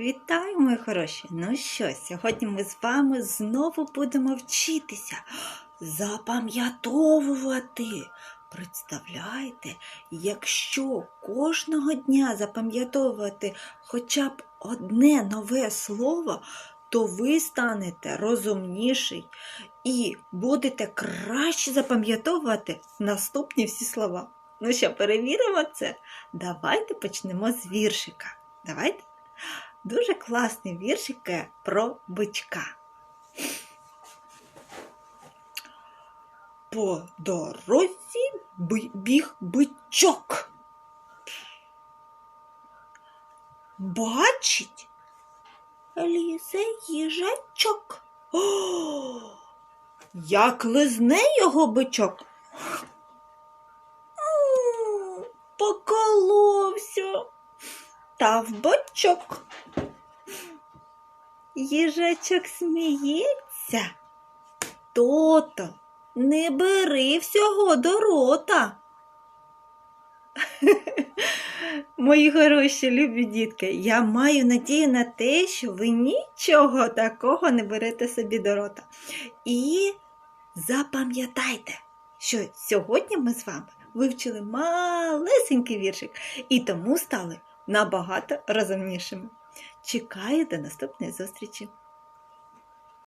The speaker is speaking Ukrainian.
Вітаю, мої хороші! Ну що, сьогодні ми з вами знову будемо вчитися запам'ятовувати. Представляєте, якщо кожного дня запам'ятовувати хоча б одне нове слово, то ви станете розумніший і будете краще запам'ятовувати наступні всі слова. Ну що, перевіримо це? Давайте почнемо з віршика. Давайте. Дуже класний віршик е, про бичка. По дорозі біг бичок. Бачить, лізе їжачок. О, як лизне його бичок. Поколовся та в бочок. Їжачок сміється. То-то не бери всього до рота. Мої хороші любі дітки, я маю надію на те, що ви нічого такого не берете собі до рота. І запам'ятайте, що сьогодні ми з вами вивчили малесенький віршик і тому стали набагато розумнішими. Чекаю до наступної зустрічі!